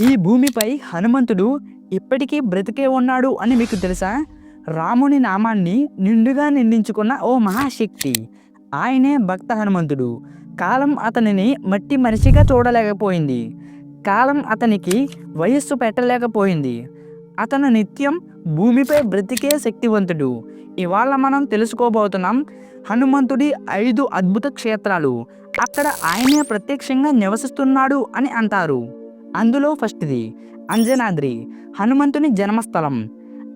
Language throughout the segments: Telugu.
ఈ భూమిపై హనుమంతుడు ఇప్పటికీ బ్రతికే ఉన్నాడు అని మీకు తెలుసా? రాముని నామాన్ని నిండుగా నిందించుకున్న ఓ మహాశక్తి. ఆయనే భక్త హనుమంతుడు. కాలం అతనిని మట్టి మనిషిగా చూడలేకపోయింది. కాలం అతనికి వయస్సు పెట్టలేకపోయింది. అతను నిత్యం భూమిపై బ్రతికే శక్తివంతుడు. ఇవాళ మనం తెలుసుకోబోతున్నాం హనుమంతుడి ఐదు అద్భుత క్షేత్రాలు. అక్కడ ఆయనే ప్రత్యక్షంగా నివసిస్తున్నాడు అని అంటారు. అందులో ఫస్ట్ది అంజనాద్రి హనుమంతుని జన్మస్థలం.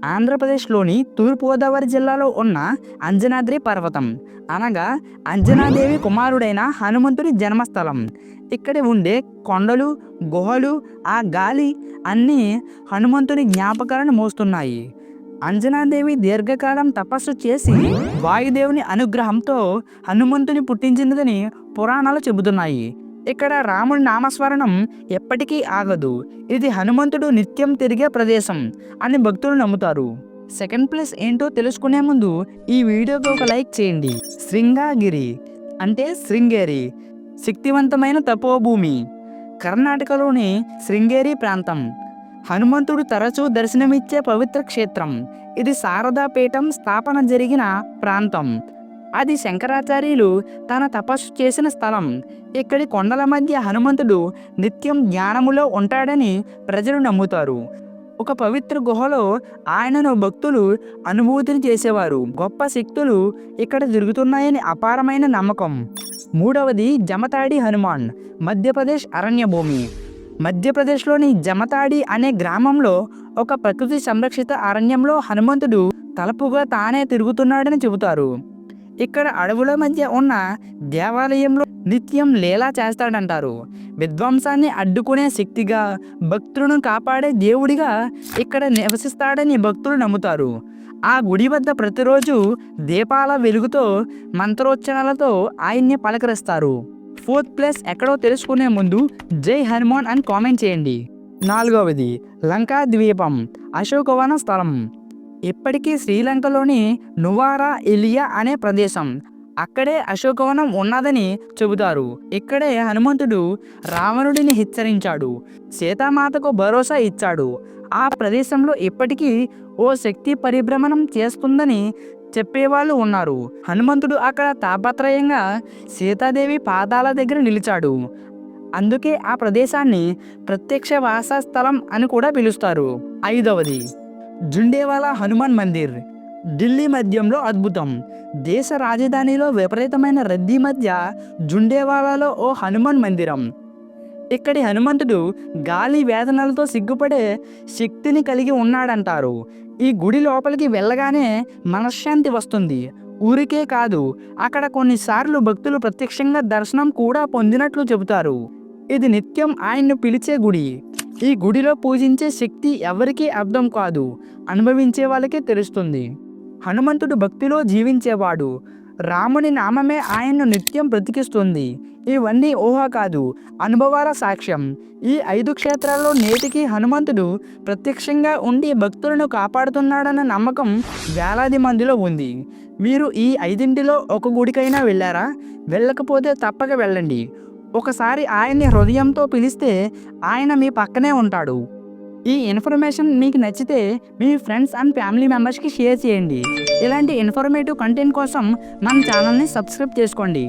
ఆంధ్రప్రదేశ్లోని తూర్పుగోదావరి జిల్లాలో ఉన్న అంజనాద్రి పర్వతం. అనగా అంజనాదేవి కుమారుడైన హనుమంతుని జన్మస్థలం. ఇక్కడ ఉండే కొండలు గుహలు ఆ గాలి అన్నీ హనుమంతుని జ్ఞాపకాలను మోస్తున్నాయి. అంజనాదేవి దీర్ఘకాలం తపస్సు చేసి వాయుదేవుని అనుగ్రహంతో హనుమంతుని పుట్టించినదని పురాణాలు చెబుతున్నాయి. ఇక్కడ రాముడి నామస్మరణం ఎప్పటికీ ఆగదు. ఇది హనుమంతుడు నిత్యం తిరిగే ప్రదేశం అని భక్తులు నమ్ముతారు. సెకండ్ ప్లేస్ ఏంటో తెలుసుకునే ముందు ఈ వీడియోకి ఒక లైక్ చేయండి. శృంగాగిరి అంటే శృంగేరి శక్తివంతమైన తపోభూమి. కర్ణాటకలోని శృంగేరి ప్రాంతం. హనుమంతుడు తరచూ దర్శనమిచ్చే పవిత్ర క్షేత్రం. ఇది శారదాపీఠం స్థాపన జరిగిన ప్రాంతం. అది శంకరాచార్యులు తన తపస్సు చేసిన స్థలం. ఇక్కడి కొండల మధ్య హనుమంతుడు నిత్యం జ్ఞానములో ఉంటాడని ప్రజలు నమ్ముతారు. ఒక పవిత్ర గుహలో ఆయనను భక్తులు అనుభూతిని చేసేవారు. గొప్ప శక్తులు ఇక్కడ జరుగుతున్నాయని అపారమైన నమ్మకం. మూడవది జమతాడి హనుమాన్ మధ్యప్రదేశ్ అరణ్య భూమి మధ్యప్రదేశ్లోని జమతాడి అనే గ్రామంలో ఒక ప్రకృతి సంరక్షిత అరణ్యంలో హనుమంతుడు తలపుగా తానే తిరుగుతున్నాడని చెబుతారు. ఇక్కడ అడవుల మధ్య ఉన్న దేవాలయంలో నిత్యం లీలా చేస్తాడంటారు. విధ్వంసాన్ని అడ్డుకునే శక్తిగా భక్తులను కాపాడే దేవుడిగా ఇక్కడ నివసిస్తాడని భక్తులు నమ్ముతారు. ఆ గుడి వద్ద ప్రతిరోజు దీపాల వెలుగుతో మంత్రోచ్చరణలతో ఆయన్ని పలకరిస్తారు. ఫోర్త్ ప్లేస్ ఎక్కడో తెలుసుకునే ముందు జై హనుమాన్ అని కామెంట్ చేయండి. నాలుగవది లంకా ద్వీపం అశోకవన స్థలం. ఇప్పటికీ శ్రీలంకలోని నువారా ఇలియా అనే ప్రదేశం. అక్కడే అశోకవనం ఉన్నదని చెబుతారు. ఇక్కడే హనుమంతుడు రావణుడిని హెచ్చరించాడు. సీతామాతకు భరోసా ఇచ్చాడు. ఆ ప్రదేశంలో ఇప్పటికీ ఓ శక్తి పరిభ్రమణం చేస్తుందని చెప్పేవాళ్ళు ఉన్నారు. హనుమంతుడు అక్కడ తాపత్రయంగా సీతాదేవి పాదాల దగ్గర నిలిచాడు. అందుకే ఆ ప్రదేశాన్ని ప్రత్యక్ష వాస స్థలం అని కూడా పిలుస్తారు. ఐదవది జుండేవాలా హనుమాన్ మందిర్. ఢిల్లీ మధ్యంలో అద్భుతం. దేశ రాజధానిలో విపరీతమైన రద్దీ మధ్య జుండేవాలాలో ఓ హనుమాన్ మందిరం. ఇక్కడి హనుమంతుడు గాలి వేదనలతో సిగ్గుపడే శక్తిని కలిగి ఉన్నాడంటారు. ఈ గుడి లోపలికి వెళ్ళగానే మనశ్శాంతి వస్తుంది. ఊరికే కాదు అక్కడ కొన్నిసార్లు భక్తులు ప్రత్యక్షంగా దర్శనం కూడా పొందినట్లు చెబుతారు. ఇది నిత్యం ఆయన్ను పిలిచే గుడి. ఈ గుడిలో పూజించే శక్తి ఎవరికీ అర్థం కాదు. అనుభవించే వాళ్ళకే తెలుస్తుంది. హనుమంతుడు భక్తిలో జీవించేవాడు. రాముని నామమే ఆయన్ను నిత్యం బ్రతికిస్తుంది. ఇవన్నీ ఊహ కాదు అనుభవాల సాక్ష్యం. ఈ ఐదు క్షేత్రాల్లో నేటికి హనుమంతుడు ప్రత్యక్షంగా ఉండి భక్తులను కాపాడుతున్నాడన్న నమ్మకం వేలాది మందిలో ఉంది. మీరు ఈ ఐదింటిలో ఒక గుడికైనా వెళ్ళారా? వెళ్ళకపోతే తప్పక వెళ్ళండి. ఒకసారి ఆయన్ని హృదయంతో పిలిస్తే ఆయన మీ పక్కనే ఉంటాడు. ఈ ఇన్ఫర్మేషన్ మీకు నచ్చితే మీ ఫ్రెండ్స్ అండ్ ఫ్యామిలీ మెంబర్స్కి షేర్ చేయండి. ఇలాంటి ఇన్ఫర్మేటివ్ కంటెంట్ కోసం మన ఛానల్ని సబ్స్క్రైబ్ చేసుకోండి.